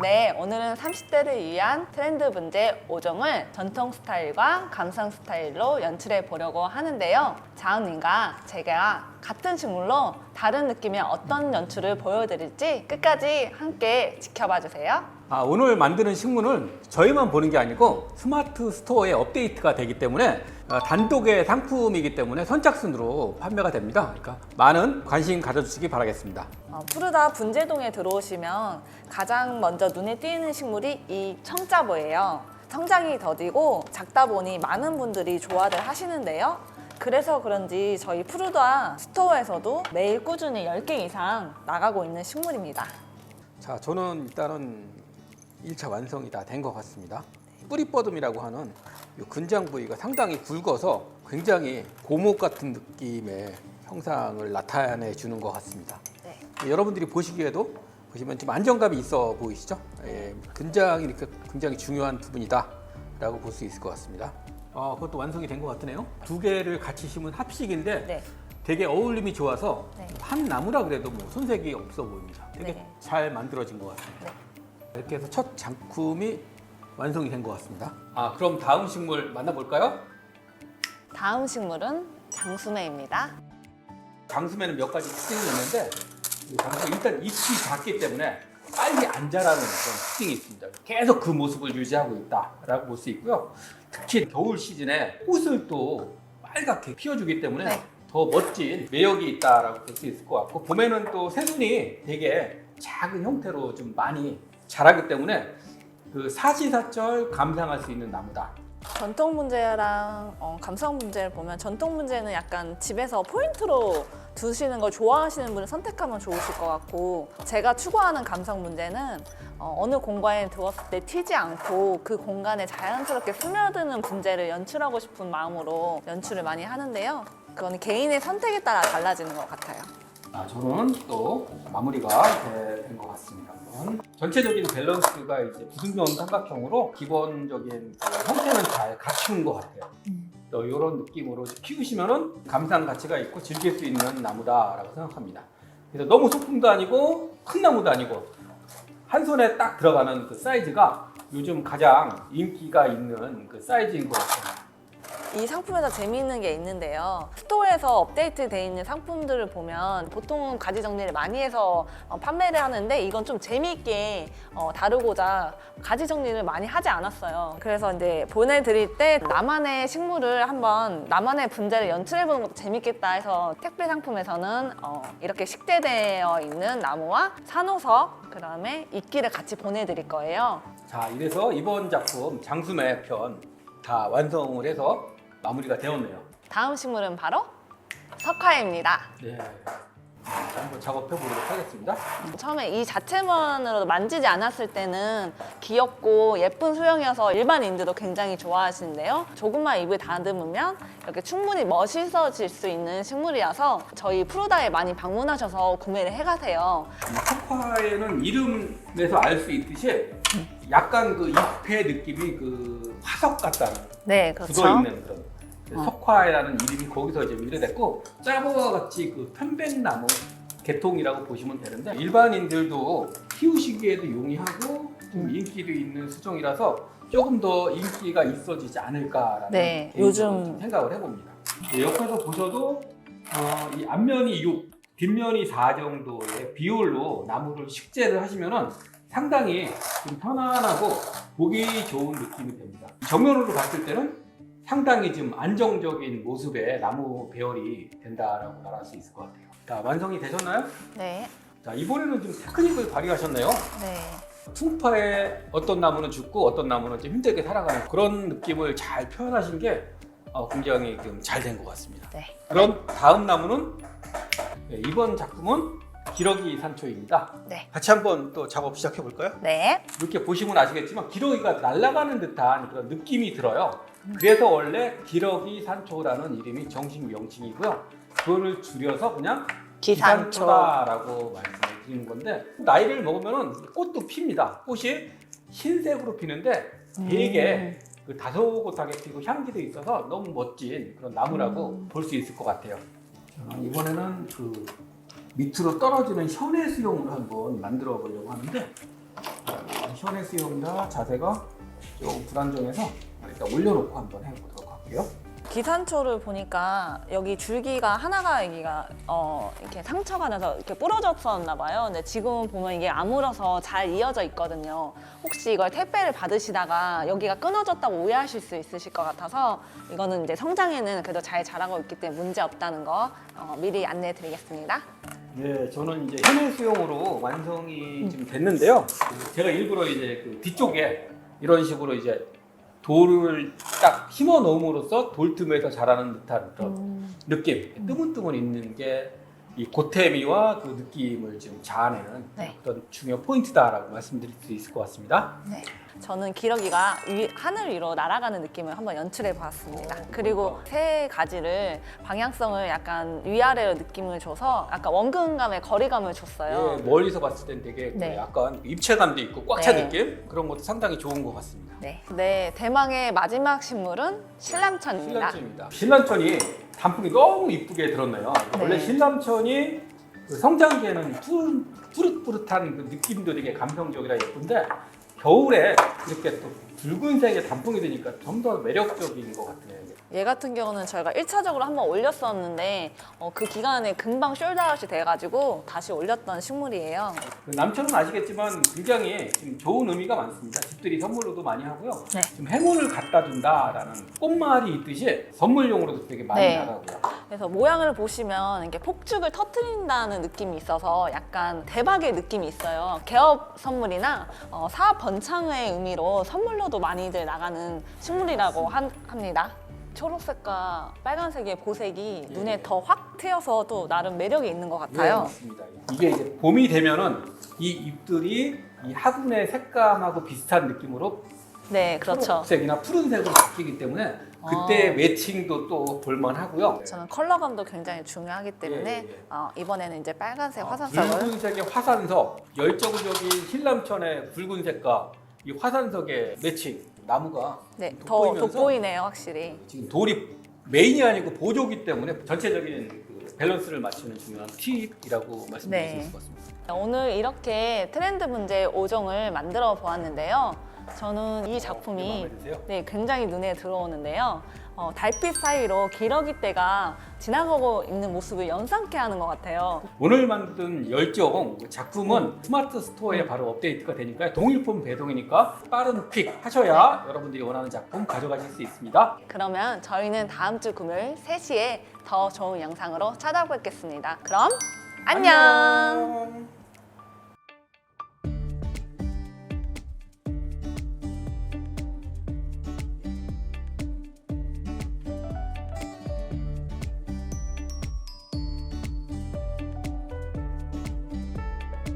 네, 오늘은 30대를 위한 트렌드 문제 5종을 전통 스타일과 감성 스타일로 연출해 보려고 하는데요. 자은님과 제가 같은 식물로 다른 느낌의 어떤 연출을 보여드릴지 끝까지 함께 지켜봐 주세요. 아, 오늘 만드는 식물은 저희만 보는 게 아니고 스마트 스토어에 업데이트가 되기 때문에 어, 단독의 상품이기 때문에 선착순으로 판매가 됩니다. 그러니까 많은 관심 가져주시기 바라겠습니다. 어, 푸르다 분재동에 들어오시면 가장 먼저 눈에 띄는 식물이 이 청자보예요. 성장이 더디고 작다 보니 많은 분들이 좋아를 하시는데요. 그래서 그런지 저희 푸르다 스토어에서도 매일 꾸준히 10개 이상 나가고 있는 식물입니다. 자, 저는 일단은 1차 완성이 다 된 것 같습니다. 뿌리뻗음이라고 하는 이 근장 부위가 상당히 굵어서 굉장히 고목 같은 느낌의 형상을 나타내 주는 것 같습니다. 네. 여러분들이 보시기에도 보시면 좀 안정감이 있어 보이시죠? 예, 근장이 이렇게 굉장히 중요한 부분이다라고 볼 수 있을 것 같습니다. 어, 그것도 완성이 된 것 같으네요. 두 개를 같이 심은 합식인데 네. 되게 어울림이 좋아서 네. 한 나무라 그래도 뭐 손색이 없어 보입니다. 되게 네. 잘 만들어진 것 같습니다. 네. 이렇게 해서 첫 작품이 완성이 된 것 같습니다. 아, 그럼 다음 식물 만나볼까요? 다음 식물은 장수매입니다. 장수매는 몇 가지 특징이 있는데 이 장수 일단 잎이 작기 때문에 빨리 안 자라는 그런 특징이 있습니다. 계속 그 모습을 유지하고 있다라고 볼 수 있고요. 특히 겨울 시즌에 꽃을 또 빨갛게 피워주기 때문에 네. 더 멋진 매력이 있다라고 볼 수 있을 것 같고 봄에는 또 새순이 되게 작은 형태로 좀 많이 자라기 때문에 그 사시사철 감상할 수 있는 나무다. 전통 문제랑 어, 감성 문제를 보면 전통 문제는 약간 집에서 포인트로 두시는 걸 좋아하시는 분을 선택하면 좋으실 것 같고 제가 추구하는 감성 문제는 어, 느 공간에 두었을 때 튀지 않고 그 공간에 자연스럽게 스며드는 분재를 연출하고 싶은 마음으로 연출을 많이 하는데요. 그건 개인의 선택에 따라 달라지는 것 같아요. 아, 저는 또 마무리가 된 것 같습니다. 전체적인 밸런스가 이제 부등변 삼각형으로 기본적인 그 형태는 잘 갖춘 것 같아요. 또 이런 느낌으로 키우시면은 감상 가치가 있고 즐길 수 있는 나무다라고 생각합니다. 그래서 너무 소품도 아니고 큰 나무도 아니고 한 손에 딱 들어가는 그 사이즈가 요즘 가장 인기가 있는 그 사이즈인 것 같아요. 이 상품에서 재미있는 게 있는데요. 스토어에서 업데이트 돼 있는 상품들을 보면 보통 가지 정리를 많이 해서 어, 판매를 하는데 이건 좀 재미있게 어, 다루고자 가지 정리를 많이 하지 않았어요. 그래서 이제 보내드릴 때 나만의 식물을 한번 나만의 분재를 연출해보는 것도 재밌겠다 해서 택배 상품에서는 어, 이렇게 식재되어 있는 나무와 산호석 그 다음에 이끼를 같이 보내드릴 거예요. 자, 이래서 이번 작품 장수매 편 다 완성을 해서 마무리가 되었네요. 다음 식물은 바로 석화입니다. 네. 자, 한번 작업해 보도록 하겠습니다. 처음에 이 자체만으로도 만지지 않았을 때는 귀엽고 예쁜 수영이어서 일반인들도 굉장히 좋아하시는데요. 조금만 입을 다듬으면 이렇게 충분히 멋있어질 수 있는 식물이라서 저희 프로다에 많이 방문하셔서 구매를 해가세요. 석화에는 이름에서 알 수 있듯이 약간 그 잎의 느낌이 그 화석 같다는 네, 굳어 있는 그런 그 석화라는 이름이 거기서 이제 유래됐고 짜보와 같이 그 편백나무 계통이라고 보시면 되는데 일반인들도 키우시기에도 용이하고 좀 인기도 있는 수종이라서 조금 더 인기가 있어지지 않을까라는 네, 요즘- 좀 생각을 해봅니다. 네, 옆에서 보셔도 어, 이 앞면이 6, 뒷면이 4 정도의 비율로 나무를 식재를 하시면은 상당히 좀 편안하고 보기 좋은 느낌이 됩니다. 정면으로 봤을 때는 상당히 좀 안정적인 모습의 나무 배열이 된다라고 말할 수 있을 것 같아요. 자, 완성이 되셨나요? 네, 자, 이번에는 좀 테크닉을 발휘하셨네요. 네. 충파에 어떤 나무는 죽고 어떤 나무는 좀 힘들게 살아가는 그런 느낌을 잘 표현하신 게 어, 굉장히 잘 된 것 같습니다. 네. 그럼 다음 나무는 네, 이번 작품은 기러기 산초입니다. 네. 같이 한번 또 작업 시작해 볼까요? 네. 이렇게 보시면 아시겠지만 기러기가 날아가는 듯한 그런 느낌이 들어요. 그래서 원래 기러기 산초라는 이름이 정식 명칭이고요. 그거를 줄여서 그냥 기산초. 기산초다라고 말씀을 드리는 건데 나이를 먹으면 꽃도 핍니다. 꽃이 흰색으로 피는데 되게 그 다소곳하게 피고 향기도 있어서 너무 멋진 그런 나무라고 볼 수 있을 것 같아요. 자, 이번에는 그 밑으로 떨어지는 현해 수용을 한번 만들어 보려고 하는데 시원해 수영이라 자세가 좀 불안정해서 일단 올려놓고 한번 해보도록 할게요. 기산초를 보니까 여기 줄기가 하나가 여기가 어 이렇게 상처가 나서 이렇게 부러졌었나 봐요. 근데 지금 보면 이게 아물어서 잘 이어져 있거든요. 혹시 이걸 택배를 받으시다가 여기가 끊어졌다고 오해하실 수 있으실 것 같아서 이거는 이제 성장에는 그래도 잘 자라고 있기 때문에 문제 없다는 거 어, 미리 안내해 드리겠습니다. 네, 저는 이제 현해 수용으로 완성이 좀 됐는데요. 제가 일부러 이제 그 뒤쪽에 이런 식으로 이제 돌을 딱 심어 놓음으로써 돌 틈에서 자라는 듯한 그런 느낌, 뜨문뜨문 있는 게 이 고태미와 그 느낌을 지금 자아내는 네. 어떤 중요 포인트다라고 말씀드릴 수 있을 것 같습니다. 네. 저는 기러기가 위, 하늘 위로 날아가는 느낌을 한번 연출해 보았습니다. 그리고 세 가지를 방향성을 약간 위아래로 느낌을 줘서 약간 원근감의 거리감을 줬어요. 예, 멀리서 봤을 땐 되게 그 네. 약간 입체감도 있고 꽉 찬 네. 느낌 그런 것도 상당히 좋은 것 같습니다. 네. 네, 대망의 마지막 식물은 신람천입니다. 신란천입니다. 신란천이 단풍이 너무 이쁘게 들었네요. 원래 신란천이 그 성장기에는 푸른, 푸릇푸릇한 그 느낌도 되게 감성적이라 예쁜데 겨울에 이렇게 또 붉은색의 단풍이 되니까 좀 더 매력적인 것 같아요. 얘 같은 경우는 저희가 1차적으로 한번 올렸었는데 어, 그 기간에 금방 숄드아웃이 돼가지고 다시 올렸던 식물이에요. 그 남천은 아시겠지만 굉장히 지금 좋은 의미가 많습니다. 집들이 선물로도 많이 하고요. 네. 지금 해물을 갖다 준다라는 꽃말이 있듯이 선물용으로도 되게 많이 네. 나가고요. 그래서 모양을 보시면 이렇게 폭죽을 터트린다는 느낌이 있어서 약간 대박의 느낌이 있어요. 개업 선물이나 어, 사업 번창의 의미로 선물로도 많이들 나가는 식물이라고 한- 합니다. 초록색과 빨간색의 보색이 예. 눈에 더 확 트여서 또 나름 매력이 있는 것 네, 같아요. 맞습니다. 이게 이제 봄이 되면은 이 잎들이 이 화분의 색감하고 비슷한 느낌으로 네, 그렇죠. 초록색이나 푸른색으로 바뀌기 때문에 그때 어. 매칭도 또 볼만하고요. 저는 컬러감도 굉장히 중요하기 때문에 예, 예. 어, 이번에는 이제 빨간색 아, 화산석을 붉은색의 화산석, 열정적인 신람천의 붉은 색과 이 화산석의 매칭 나무가 네, 더 돋보이면서 돋보이네요, 확실히. 지금 돌이 메인이 아니고 보조기 때문에 전체적인 그 밸런스를 맞추는 중요한 팁이라고 말씀드릴 네. 수 있을 것 같습니다. 오늘 이렇게 트렌드 문제 5종을 만들어 보았는데요. 저는 이 작품이? 네, 굉장히 눈에 들어오는데요. 어, 달빛 사이로 기러기 떼가 지나가고 있는 모습을 연상케 하는 것 같아요. 오늘 만든 열정 작품은 스마트 스토어에 바로 업데이트가 되니까 동일품 배송이니까 빠른 퀵 하셔야 여러분들이 원하는 작품 가져가실 수 있습니다. 그러면 저희는 다음 주 금요일 3시에 더 좋은 영상으로 찾아뵙겠습니다. 그럼 안녕! 안녕.